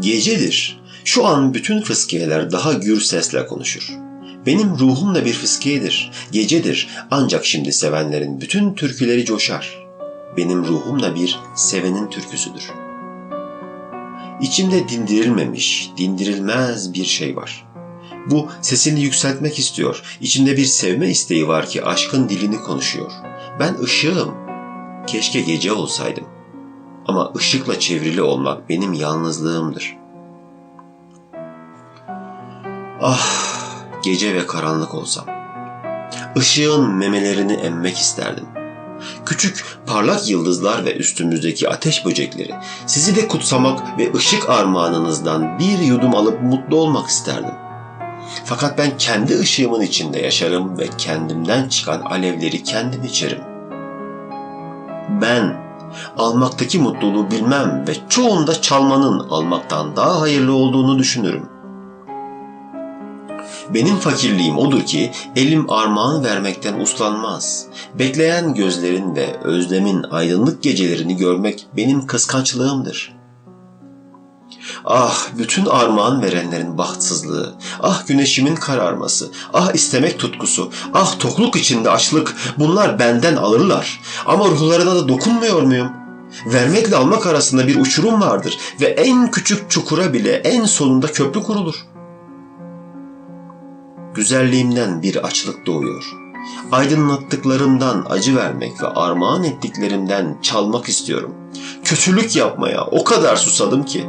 Gecedir. Şu an bütün fıskiyeler daha gür sesle konuşur. Benim ruhum da bir fıskiyedir. Gecedir. Ancak şimdi sevenlerin bütün türküleri coşar. Benim ruhum da bir sevenin türküsüdür. İçimde dindirilmemiş, dindirilmez bir şey var. Bu sesini yükseltmek istiyor. İçimde bir sevme isteği var ki aşkın dilini konuşuyor. Ben ışığım. Keşke gece olsaydım. Ama ışıkla çevrili olmak benim yalnızlığımdır. Ah, gece ve karanlık olsam. Işığın memelerini emmek isterdim. Küçük parlak yıldızlar ve üstümüzdeki ateş böcekleri, sizi de kutsamak ve ışık armağanınızdan bir yudum alıp mutlu olmak isterdim. Fakat ben kendi ışığımın içinde yaşarım ve kendimden çıkan alevleri kendim içerim. Ben almaktaki mutluluğu bilmem ve çoğunda çalmanın almaktan daha hayırlı olduğunu düşünürüm. Benim fakirliğim odur ki elim armağan vermekten uslanmaz. Bekleyen gözlerin ve özlemin aydınlık gecelerini görmek benim kıskançlığımdır. Ah bütün armağan verenlerin bahtsızlığı, ah güneşimin kararması, ah istemek tutkusu, ah tokluk içinde açlık bunlar benden alırlar. Ama ruhlarına da dokunmuyor muyum? Vermekle almak arasında bir uçurum vardır ve en küçük çukura bile en sonunda köprü kurulur. Güzelliğimden bir açlık doğuyor. Aydınlattıklarımdan acı vermek ve armağan ettiklerimden çalmak istiyorum. Kötülük yapmaya o kadar susadım ki.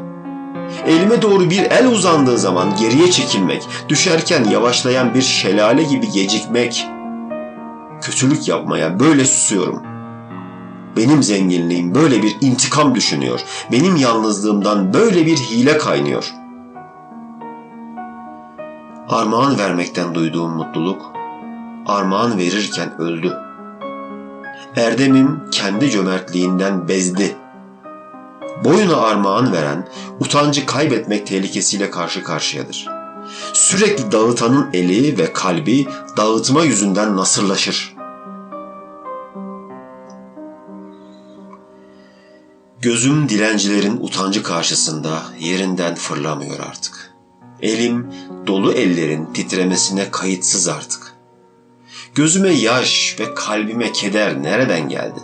Elime doğru bir el uzandığı zaman geriye çekilmek, düşerken yavaşlayan bir şelale gibi gecikmek. Kötülük yapmaya böyle susuyorum. Benim zenginliğim böyle bir intikam düşünüyor. Benim yalnızlığımdan böyle bir hile kaynıyor. Armağan vermekten duyduğum mutluluk, armağan verirken öldü. Erdemim kendi cömertliğinden bezdi. Boyuna armağan veren, utancı kaybetmek tehlikesiyle karşı karşıyadır. Sürekli dağıtanın eli ve kalbi dağıtma yüzünden nasırlaşır. Gözüm dilencilerin utancı karşısında yerinden fırlamıyor artık. Elim dolu ellerin titremesine kayıtsız artık. Gözüme yaş ve kalbime keder nereden geldi?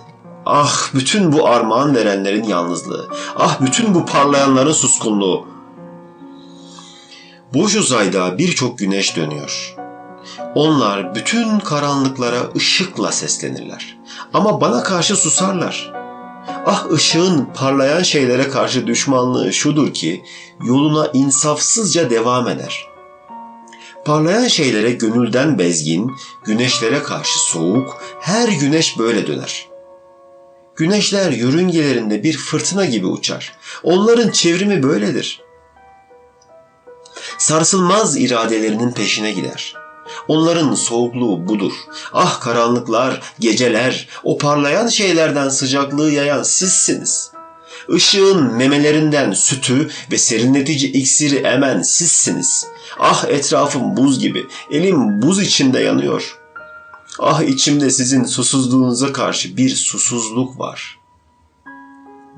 Ah bütün bu armağan verenlerin yalnızlığı. Ah bütün bu parlayanların suskunluğu. Boş uzayda birçok güneş dönüyor. Onlar bütün karanlıklara ışıkla seslenirler. Ama bana karşı susarlar. Ah ışığın parlayan şeylere karşı düşmanlığı şudur ki yoluna insafsızca devam eder. Parlayan şeylere gönülden bezgin, güneşlere karşı soğuk, her güneş böyle döner. Güneşler yörüngelerinde bir fırtına gibi uçar. Onların çevrimi böyledir. Sarsılmaz iradelerinin peşine gider. Onların soğukluğu budur. Ah karanlıklar, geceler, o parlayan şeylerden sıcaklığı yayan sizsiniz. Işığın memelerinden sütü ve serinletici iksiri emen sizsiniz. Ah etrafım buz gibi, elim buz içinde yanıyor. Ah içimde sizin susuzluğunuza karşı bir susuzluk var.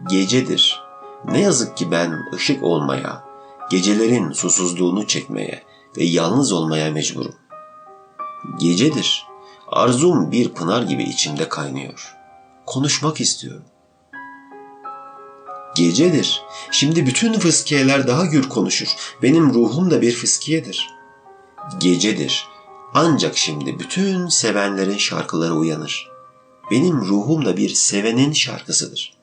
Gecedir. Ne yazık ki ben ışık olmaya, gecelerin susuzluğunu çekmeye ve yalnız olmaya mecburum. Gecedir. Arzum bir pınar gibi içimde kaynıyor. Konuşmak istiyorum. Gecedir. Şimdi bütün fıskiyeler daha gür konuşur. Benim ruhum da bir fıskiyedir. Gecedir. Ancak şimdi bütün sevenlerin şarkıları uyanır. Benim ruhum da bir sevenin şarkısıdır.